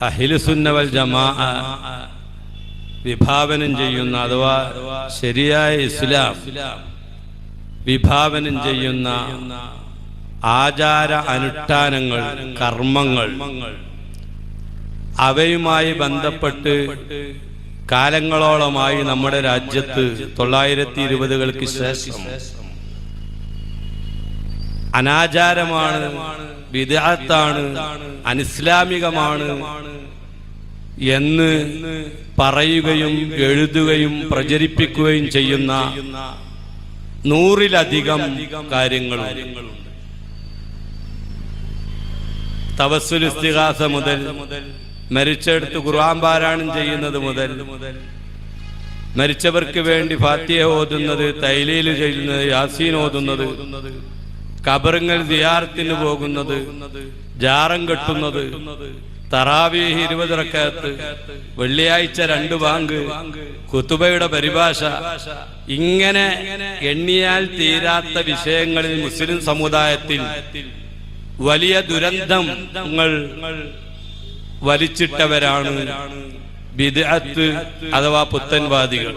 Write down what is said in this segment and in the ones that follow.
അഹിലുസുന്നവൽ ജമാ വിഭാവനം ചെയ്യുന്ന അഥവാ ശരിയായ ഇസ്ലാം വിഭാവനം ചെയ്യുന്ന ആചാര അനുഷ്ഠാനങ്ങൾ കർമ്മങ്ങൾ അവയുമായി ബന്ധപ്പെട്ട് കാലങ്ങളോളമായി നമ്മുടെ രാജ്യത്ത് തൊള്ളായിരത്തി ഇരുപതുകൾക്ക് ശേഷം അനാചാരമാണ് വിദാത്താണ് അനിസ്ലാമികമാണ് എന്ന് പറയുകയും എഴുതുകയും പ്രചരിപ്പിക്കുകയും ചെയ്യുന്ന നൂറിലധികം കാര്യങ്ങളുണ്ട്. തവസ്സുൽ ഇസ്തിഹാസ മുതൽ മരിച്ചെടുത്ത് ഖുർആൻ പാരായണം ചെയ്യുന്നത് മുതൽ മരിച്ചവർക്ക് വേണ്ടി ഫാത്തിയ ഓതുന്നത് തൈലയിൽ ചെയ്യുന്നത് യാസീൻ ഓതുന്നത് കബറുങ്ങൾ ദിയാറത്തിന് പോകുന്നത് ജാറം കെട്ടുന്നത് തറാവീഹ് ഇരുപത് റക്കാത്ത് വെള്ളിയാഴ്ച രണ്ട് വാങ്ക് കുത്തുബയുടെ പരിഭാഷ. ഇങ്ങനെ എണ്ണിയാൽ തീരാത്ത വിഷയങ്ങളിൽ മുസ്ലിം സമുദായത്തിൽ വലിയ ദുരന്തങ്ങൾ വലിച്ചിട്ടവരാണ്. അഥവാ പുത്തൻവാദികൾ.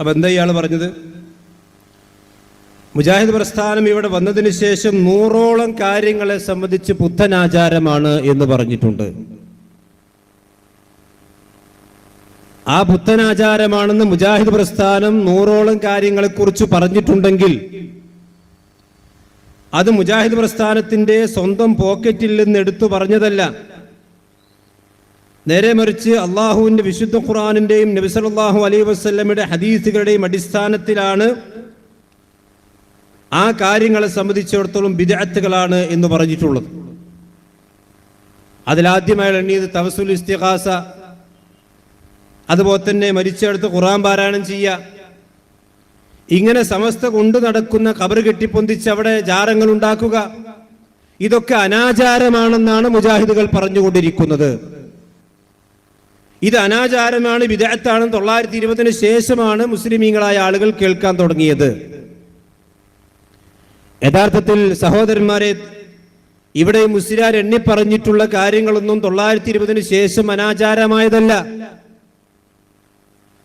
അപ്പൊ എന്താ ഇയാൾ പറഞ്ഞത്? മുജാഹിദ് പ്രസ്ഥാനം ഇവിടെ വന്നതിന് ശേഷം നൂറോളം കാര്യങ്ങളെ സംബന്ധിച്ച് പുത്തനാചാരമാണ് എന്ന് പറഞ്ഞിട്ടുണ്ട്. ആ പുത്തനാചാരമാണെന്ന് മുജാഹിദ് പ്രസ്ഥാനം നൂറോളം കാര്യങ്ങളെ കുറിച്ച് പറഞ്ഞിട്ടുണ്ടെങ്കിൽ അത് മുജാഹിദ് പ്രസ്ഥാനത്തിന്റെ സ്വന്തം പോക്കറ്റിൽ നിന്ന് എടുത്തു പറഞ്ഞതല്ല. നേരെ മറിച്ച് അള്ളാഹുവിന്റെ വിശുദ്ധ ഖുറാനിന്റെയും നബിസലാഹു അലൈ വസ്ലമയുടെ ഹദീസുകളുടെയും അടിസ്ഥാനത്തിലാണ് ആ കാര്യങ്ങളെ സംബന്ധിച്ചിടത്തോളം വിദഗ്ധകളാണ് എന്ന് പറഞ്ഞിട്ടുള്ളത്. അതിലാദ്യമായി എണ്ണിയത് തവസുൽ ഇസ്തിഹാസ അതുപോലെ തന്നെ മരിച്ചെടുത്ത് ഖുറാൻ പാരായണം ചെയ്യുക. ഇങ്ങനെ സമസ്ത കൊണ്ടു നടക്കുന്ന കബർ കെട്ടിപ്പൊന്തിച്ച് അവിടെ ജാരങ്ങൾ ഉണ്ടാക്കുക. ഇതൊക്കെ അനാചാരമാണെന്നാണ് മുജാഹിദുകൾ പറഞ്ഞുകൊണ്ടിരിക്കുന്നത്. ഇത് അനാചാരമാണ് വിദഗ്ധാണ് തൊള്ളായിരത്തി ഇരുപതിന് ശേഷമാണ് മുസ്ലിമീങ്ങളായ ആളുകൾ കേൾക്കാൻ തുടങ്ങിയത്. യഥാർത്ഥത്തിൽ സഹോദരന്മാരെ ഇവിടെ മുസ്ലിയാർ എണ്ണിപ്പറഞ്ഞിട്ടുള്ള കാര്യങ്ങളൊന്നും തൊള്ളായിരത്തി ഇരുപതിന് ശേഷം അനാചാരമായതല്ല.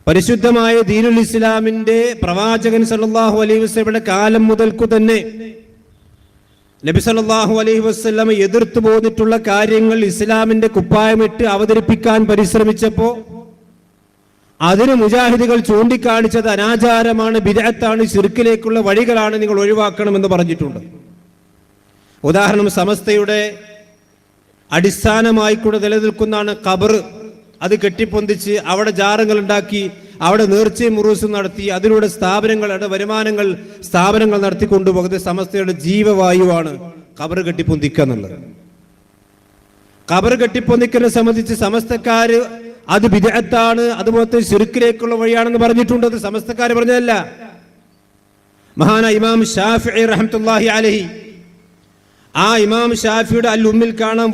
പരിശുദ്ധമായ ദീനുൽ ഇസ്ലാമിന്റെ പ്രവാചകൻ സല്ലല്ലാഹു അലൈഹി വസ്ലമിയുടെ കാലം മുതൽക്കു തന്നെ നബി സല്ലല്ലാഹു അലൈഹി വസ്ലമ എതിർത്തു പോന്നിട്ടുള്ള കാര്യങ്ങൾ ഇസ്ലാമിന്റെ കുപ്പായമിട്ട് അവതരിപ്പിക്കാൻ പരിശ്രമിച്ചപ്പോ അതിന് മുജാഹിദുകൾ ചൂണ്ടിക്കാണിച്ചത് അനാചാരമാണ് ബിദഅത്താണ് ശിർക്കിലേക്കുള്ള വഴികളാണ് നിങ്ങൾ ഒഴിവാക്കണമെന്ന് പറഞ്ഞിട്ടുണ്ട്. ഉദാഹരണം സമസ്തയുടെ അടിസ്ഥാനമായി കൂടെ നിലനിൽക്കുന്നതാണ് ഖബർ. അത് കെട്ടിപ്പൊന്തിച്ച് അവിടെ ജാറങ്ങൾ ഉണ്ടാക്കി അവിടെ നേർച്ചയും മുറൂസും നടത്തി അതിലൂടെ സ്ഥാപനങ്ങൾ അവിടെ വരുമാനങ്ങൾ സ്ഥാപനങ്ങൾ നടത്തിക്കൊണ്ടുപോകുന്നത് സമസ്തയുടെ ജീവവായുവാണ് ഖബർ കെട്ടിപ്പൊന്തിക്കുക എന്നുള്ളത്. ഖബർ കെട്ടിപ്പൊന്തിക്കലിനെ സംബന്ധിച്ച് സമസ്തക്കാര് അത് വിദഗ്ധാണ് അതുപോലത്തെ ശിർക്കിലേക്കുള്ള വഴിയാണെന്ന് പറഞ്ഞിട്ടുണ്ട്. അത് സമസ്തക്കാര് പറഞ്ഞതല്ല. മഹാന ഇമാം ഷാഫി റഹ്മത്തുള്ളാഹി അലഹി ആ ഇമാം ഷാഫിയുടെ അൽ ഉമ്മിൽ കാണാം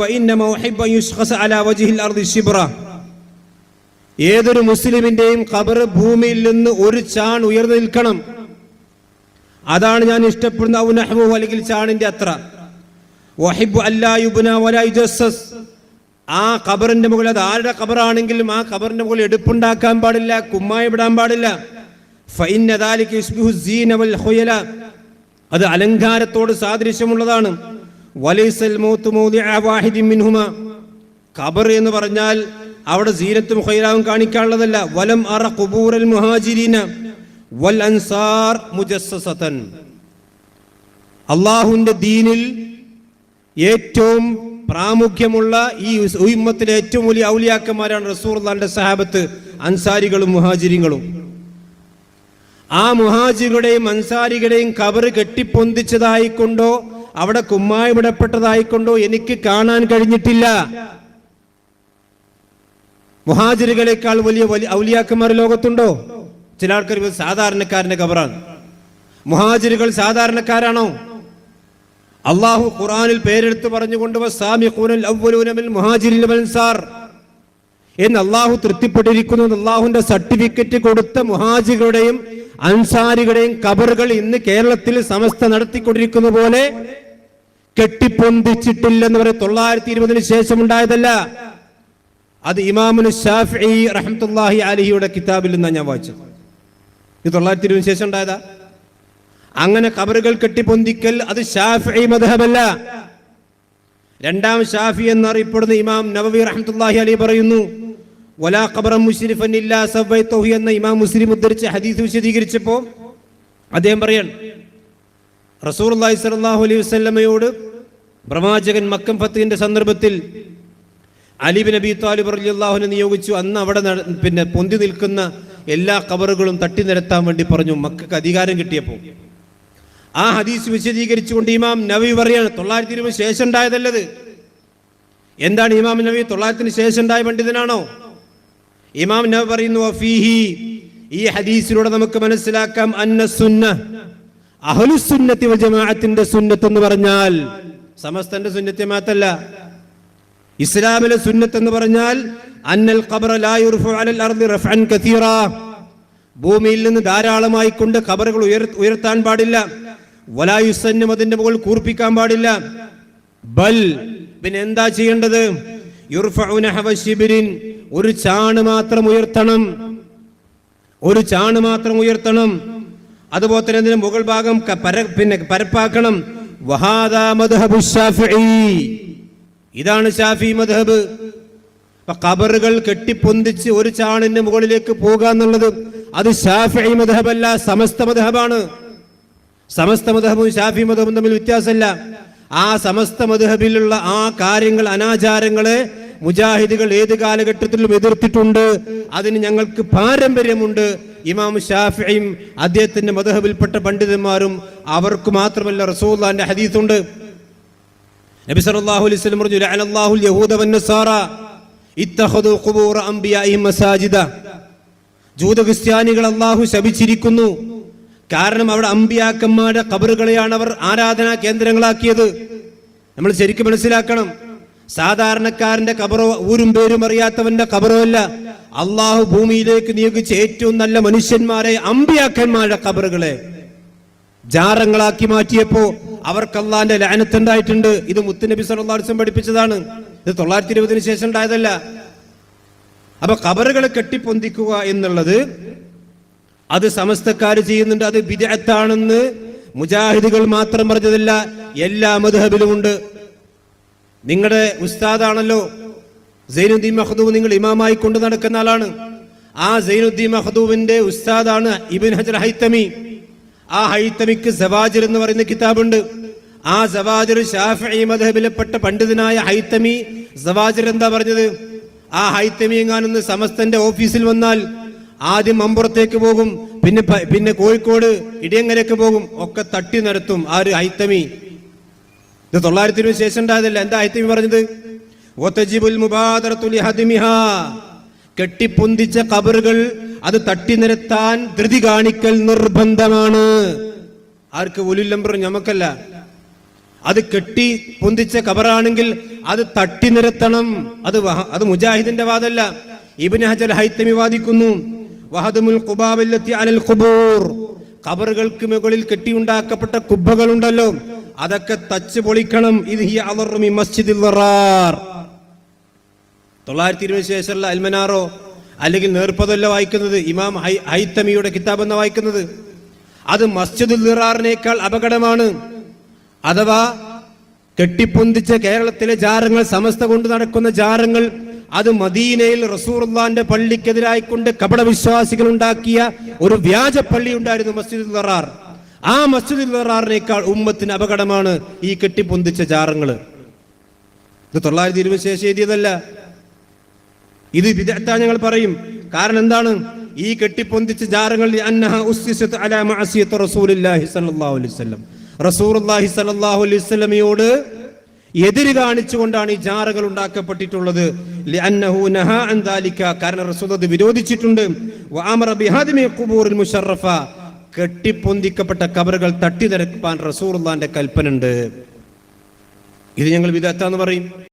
ഏതൊരു മുസ്ലിമിന്റെയും ഖബർ ഭൂമിയിൽ നിന്ന് ഒരു ചാൺ ഉയർന്നു നിൽക്കണം. അതാണ് ഞാൻ ഇഷ്ടപ്പെടുന്ന അല്ലെങ്കിൽ ചാണിന്റെ അത്ര. വഹിബ് അല്ലാ യുബ്ന വലാ ആ ഖബറിന്റെ മുകളിൽ അത് ആരുടെ ഖബറാണെങ്കിലും ആ ഖബറിന്റെ മുകളിൽ എടുപ്പുണ്ടാക്കാൻ പാടില്ല കുമ്മായി വിടാൻ പാടില്ല. അത് അലങ്കാരത്തോട് സാദൃശ്യമുള്ളതാണ്. ഖബർ എന്ന് പറഞ്ഞാൽ അവിടെ സീനത്തും ഹൈലാവും കാണിക്കാനുള്ളതല്ല. വലം അറ ഖുബൂറൽ മുഹാജിരീന. വൽ അൻസാർ മുജസ്സസതൻ. ദീനിൽ ഏറ്റവും പ്രാമുഖ്യമുള്ള ഈ ഉമ്മത്തിലെ ഏറ്റവും വലിയ ഔലിയാക്കന്മാരാണ് റസൂർദാന്റെ സഹാബത്ത് അൻസാരികളും മുഹാജിരികളും ആ മുഹാജികളുടെയും അൻസാരികളുടെയും കബറ് കെട്ടിപ്പൊന്തിച്ചതായിക്കൊണ്ടോ അവിടെ കുമ്മായി വിടപ്പെട്ടതായിക്കൊണ്ടോ എനിക്ക് കാണാൻ കഴിഞ്ഞിട്ടില്ല. മുഹാജിറുകളെക്കാൾ വലിയ വലിയ ഔലിയാക്കന്മാർ ലോകത്തുണ്ടോ? ചില ആൾക്കാർ സാധാരണക്കാരന്റെ കബറാണ്. മുഹാജിറുകൾ സാധാരണക്കാരാണോ? അള്ളാഹു ഖുറാനിൽ പേരെടുത്ത് പറഞ്ഞുകൊണ്ട് എന്ന് അള്ളാഹു തൃപ്തിപ്പെട്ടിരിക്കുന്നു അള്ളാഹുവിന്റെ സർട്ടിഫിക്കറ്റ് കൊടുത്ത മുഹാജികളുടെയും അൻസാരികളുടെയും കബറുകൾ ഇന്ന് കേരളത്തിൽ സമസ്ത നടത്തിക്കൊണ്ടിരിക്കുന്ന പോലെ കെട്ടിപ്പൊന്തിച്ചിട്ടില്ലെന്ന് പറയും. തൊള്ളായിരത്തി ഇരുപതിന് ശേഷം ഉണ്ടായതല്ല. അത് ഇമാമുൽ ഷാഫി റഹ്മത്തുല്ലാഹി അലിഹിയുടെ കിതാബിൽ നിന്നാണ് ഞാൻ വായിച്ചത്. ഇത് തൊള്ളായിരത്തി ഇരുപതിന് ശേഷം ഉണ്ടായതാ? അങ്ങനെ കബറുകൾ കെട്ടിപ്പൊന്തിക്കൽ അത് ഷാഫി മധബല്ല രണ്ടാം ഷാഫി എന്നറിയപ്പെടുന്ന ഇമാം നവവി റഹ്മത്തുല്ലാഹി അലി പറയുന്നു വലാ ഖബറം മുസ്രിഫൻ ഇല്ലാ സവ്വൈതഹു എന്ന ഇമാം മുസ്ലിം ഉദ്ധരിച്ച് ഹദീസ് വിശദീകരിച്ചപ്പോൾ അദ്ദേഹം പറയാണ് അള്ളാഹി സ്വല്ലല്ലാഹു അലൈഹി വസല്ലമയോട് പ്രവാചകൻ മക്കം ഫത്തിന്റെ സന്ദർഭത്തിൽ അലിബിൻ നബി താലിബ് റളിയല്ലാഹുവിനെ നിയോഗിച്ചു. അന്ന് അവിടെ പിന്നെ പൊന്തി നിൽക്കുന്ന എല്ലാ കബറുകളും തട്ടി നിരത്താൻ വേണ്ടി പറഞ്ഞു. മക്കൾക്ക് അധികാരം കിട്ടിയപ്പോൾ ആ ഹദീസ് വിശദീകരിച്ചുകൊണ്ട് ഇമാം നബി പറയാണ് തൊള്ളായിരത്തി ഇരുപത് ശേഷം ഉണ്ടായതല്ലത്. എന്താണ് ഇമാം നബി തൊള്ളായിരത്തിന് ശേഷം ഉണ്ടായ പണ്ഡിതനാണോ? ഇമാം നബി പറയുന്നു ഫീഹി ഈ ഹദീസിലൂടെ നമുക്ക് മനസ്സിലാക്കാം അന്ന സുന്ന അഹ്ലുസുന്നത്തി ജമാഅത്തിന്റെ സുന്നത്ത് എന്ന് പറഞ്ഞാൽ സമസ്തന്റെ സുന്നത്തെ മാത്രല്ല ഇസ്ലാമിലെ സുന്നത്ത് എന്ന് പറഞ്ഞാൽ അന്നൽ ഖബർ അലൽ റഫ്അൻ കസീറ ഭൂമിയിൽ നിന്ന് ധാരാളമായി കൊണ്ട് ഖബറുകൾ ഉയർ ഉയർത്താൻ പാടില്ല. വലായുസന്നും അതിന്റെ മുകളിൽ കൂർപ്പിക്കാൻ പാടില്ല. ബൽ പിന്നെ എന്താ ചെയ്യേണ്ടത്? ഒരു ചാണ് മാത്രം ഉയർത്തണം. ഒരു ചാണ് മാത്രം ഉയർത്തണം. അതുപോലെ തന്നെ അതിന്റെ മുകൾ ഭാഗം പര പിന്നെ പരപ്പാക്കണം. ഇതാണ് ഷാഫി മദ്ഹബ്. കബറുകൾ കെട്ടിപ്പൊന്തിച്ച് ഒരു ചാണിന്റെ മുകളിലേക്ക് പോകുക എന്നുള്ളത് അത് ഷാഫി മദ്ഹബല്ല സമസ്ത മദ്ഹബാണ്. സമസ്ത മദ്ഹബും ഷാഫി മദ്ഹബും തമ്മിൽ വ്യത്യാസമല്ല. ആ സമസ്ത മദ്ഹബിലുള്ള ആ കാര്യങ്ങൾ അനാചാരങ്ങളെ മുജാഹിദുകൾ ഏത് കാലഘട്ടത്തിലും എതിർത്തിട്ടുണ്ട്. അതിന് ഞങ്ങൾക്ക് പാരമ്പര്യമുണ്ട്. ഇമാം ഷാഫിയും അദ്ദേഹത്തിന്റെ മദ്ഹബിൽപ്പെട്ട പണ്ഡിതന്മാരും അവർക്ക് മാത്രമല്ല റസൂല്ലാന്റെ ഹദീസുണ്ട്. നബി സല്ലല്ലാഹു അലൈഹി വസല്ലം യഹൂദ ഇത്തഖദു മസാജിദ. ജൂത ക്രിസ്ത്യാനികൾ അള്ളാഹു ശപിച്ചിരിക്കുന്നു. കാരണം അവിടെ അമ്പിയാക്കന്മാരുടെ കബറുകളെയാണ് അവർ ആരാധനാ കേന്ദ്രങ്ങളാക്കിയത്. നമ്മൾ ശരിക്കും മനസ്സിലാക്കണം. സാധാരണക്കാരന്റെ കബറോ ഊരും പേരും അറിയാത്തവന്റെ കബറോ അല്ല. അള്ളാഹു ഭൂമിയിലേക്ക് നിയോഗിച്ച ഏറ്റവും നല്ല മനുഷ്യന്മാരെ അമ്പിയാക്കന്മാരുടെ കബറുകളെ ജാറങ്ങളാക്കി മാറ്റിയപ്പോ അവർക്ക് അള്ളാന്റെ ലാനത്തുണ്ടായിട്ടുണ്ട് ഇത് മുത്തുനബി വസല്ലം പഠിപ്പിച്ചതാണ്. ഇത് തൊള്ളായിരത്തി ഇരുപതിന് ശേഷം ഉണ്ടായതല്ല. അപ്പൊ കബറുകൾ കെട്ടിപ്പൊന്തിക്കുക എന്നുള്ളത് അത് സമസ്തക്കാർ ചെയ്യുന്നുണ്ട് അത് വിദഗ്ധാണെന്ന് മുജാഹിദുകൾ മാത്രം പറഞ്ഞതല്ല എല്ലാ മധുഹബിലുമുണ്ട് നിങ്ങളുടെ ഉസ്താദാണല്ലോ സൈനുദ്ദീൻ മഹദൂബ് നിങ്ങൾ ഇമാമായി കൊണ്ട് നടക്കുന്ന ആളാണ്. ആ സൈനുദ്ദീൻ മഹദൂബിന്റെ ഉസ്താദാണ് ഇബിൻ ഹജർ ഹൈത്തമി. ആ ഹൈത്തമിക്ക് സവാജിർ എന്ന് പറയുന്ന കിതാബുണ്ട്. ആ സവാജിർ ഷാഫി മധബിലെപ്പെട്ട പണ്ഡിതനായ ഹൈത്തമി സവാജിർ എന്താ പറഞ്ഞത്? ആ ഹൈത്തമി എങ്ങാനൊന്ന് സമസ്തന്റെ ഓഫീസിൽ വന്നാൽ ആദ്യം മമ്പുറത്തേക്ക് പോകും പിന്നെ പിന്നെ കോഴിക്കോട് ഇടിയങ്ങരയ്ക്ക് പോകും ഒക്കെ തട്ടി നിരത്തും ആ ഒരു ഹൈത്തമി ഇത് തൊള്ളായിരത്തി ഇരുപത് ശേഷം ഉണ്ടായതല്ല എന്താ ഹൈത്തമി പറഞ്ഞത്. കെട്ടിപ്പൊന്തിച്ച കബറുകൾ അത് തട്ടി നിരത്താൻ ധൃതി കാണിക്കൽ നിർബന്ധമാണ്. ആർക്ക് ഒലുല്ലംബർ ഞമ്മക്കല്ല. അത് കെട്ടി പൊന്തിച്ച കബറാണെങ്കിൽ അത് തട്ടി നിരത്തണം. അത് അത് മുജാഹിദിന്റെ വാദല്ല. ഇബിൻ ഹജൽ ഹൈത്തമി വാദിക്കുന്നു. വഹദുൽ ഖുബാബില്ലത്തി അലൽ ഖുബൂർ. കബറുകൾക്ക് മുകളിൽ കെട്ടിയുണ്ടാക്കപ്പെട്ട കുബ്ബകളുണ്ടല്ലോ. അതൊക്കെ തച്ച് പൊളിക്കണം. ഇത് ഹി അളറു മിൻ മസ്ജിദിൽ തൊള്ളായിരത്തി ഇരുപത് ശേഷമുള്ള അൽമനാറോ അല്ലെങ്കിൽ നേർപ്പതല്ല വായിക്കുന്നത് ഇമാം ഹൈത്തമിയുടെ കിതാബ് എന്ന വായിക്കുന്നത്? അത് മസ്ജിദുൽ നിറാറിനേക്കാൾ അപകടമാണ്. അഥവാ കെട്ടിപ്പൊന്തിച്ച കേരളത്തിലെ ജാരങ്ങൾ സമസ്ത കൊണ്ട് നടക്കുന്ന ജാരങ്ങൾ അത് മദീനയിൽ റസൂർല്ലാന്റെ പള്ളിക്കെതിരായിക്കൊണ്ട് കപടവിശ്വാസികൾ ഉണ്ടാക്കിയ ഒരു വ്യാജ പള്ളി ഉണ്ടായിരുന്നു മസ്ജിദുൽ നിറാർ ആ മസ്ജിദുൽ നിറാറിനേക്കാൾ ഉമ്മത്തിന് അപകടമാണ് ഈ കെട്ടിപ്പൊന്തിച്ച ജാറങ്ങൾ ഇത് തൊള്ളായിരത്തി ഇരുപത് ശേഷം എഴുതിയതല്ല. ഇത് വിദഗ്ധ ഞങ്ങൾ പറയും. കാരണം എന്താണ്? ഈ കെട്ടിപ്പൊന്തിച്ച ജാറങ്ങൾ റസൂലുള്ളാഹി സല്ലല്ലാഹു അലൈഹി വസല്ലം. റസൂലുള്ളാഹി സല്ലല്ലാഹു അലൈഹി വസല്ലമയോട് എതിര് കാണിച്ചുകൊണ്ടാണ് ഈ ജാറകൾ ഉണ്ടാക്കപ്പെട്ടിട്ടുള്ളത്. കാരണം റസൂൽ വിരോധിച്ചിട്ടുണ്ട്. കെട്ടിപ്പൊന്തിക്കപ്പെട്ട കബറുകൾ തട്ടി നിരപ്പാൻ കൽപ്പനുണ്ട് ഇത് ഞങ്ങൾ വിദഗ്ധ എന്ന് പറയും.